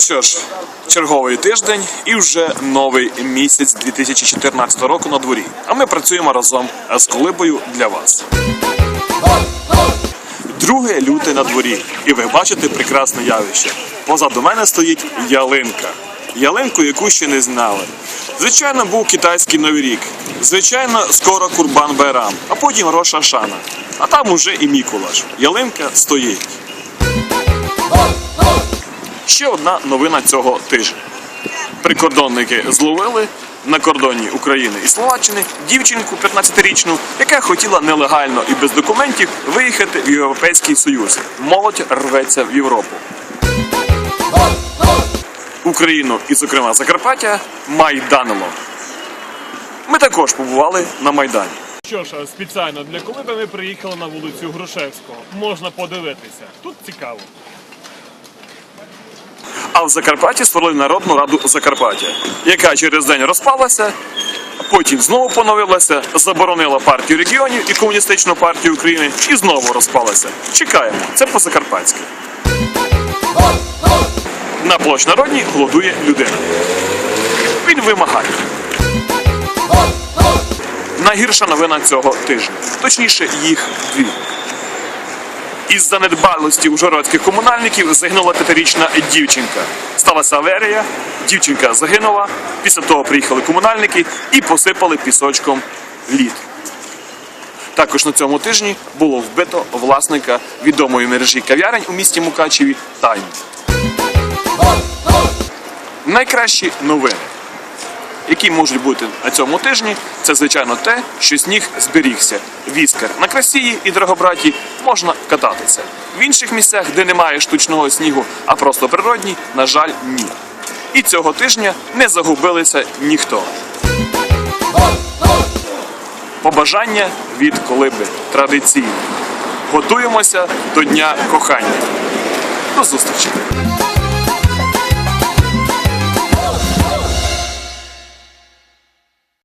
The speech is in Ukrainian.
Ну що ж, черговий тиждень і вже новий місяць 2014 року на дворі. А ми працюємо разом з колибою для вас. Друге люте на дворі, і ви бачите прекрасне явище. Позаду мене стоїть ялинка. Ялинку, яку ще не знали. Звичайно, був китайський новий рік. Звичайно, скоро Курбан Байрам, а потім Роша Шана. А там уже і Мікулаш. Ялинка стоїть. Ще одна новина цього тижня. Прикордонники зловили на кордоні України і Словаччини дівчинку 15-річну, яка хотіла нелегально і без документів виїхати в Європейський Союз. Молодь рветься в Європу. Україну і, зокрема, Закарпаття майданило. Ми також побували на Майдані. Що ж, спеціально для колиби ми приїхали на вулицю Грушевського. Можна подивитися. Тут цікаво. А в Закарпатті створили Народну Раду Закарпаття, яка через день розпалася, потім знову поновилася, заборонила партію регіонів і комуністичну партію України і знову розпалася. Чекаємо, це по-закарпатськи. На площ народній голодує людина. Він вимагає. Найгірша новина цього тижня. Точніше, їх дві. Із занедбалості ужгородських комунальників загинула п'ятирічна дівчинка. Сталася аварія, дівчинка загинула. Після того приїхали комунальники і посипали пісочком лід. Також на цьому тижні було вбито власника відомої мережі кав'ярень у місті Мукачеві Тайм. Найкращі новини які можуть бути на цьому тижні, це звичайно те, що сніг зберігся. Віскар на красії і драгобраті можна кататися. В інших місцях, де немає штучного снігу, а просто природній, на жаль, ні. І цього тижня не загубилися ніхто. Побажання від колиби традиційне. Готуємося до Дня кохання. До зустрічі!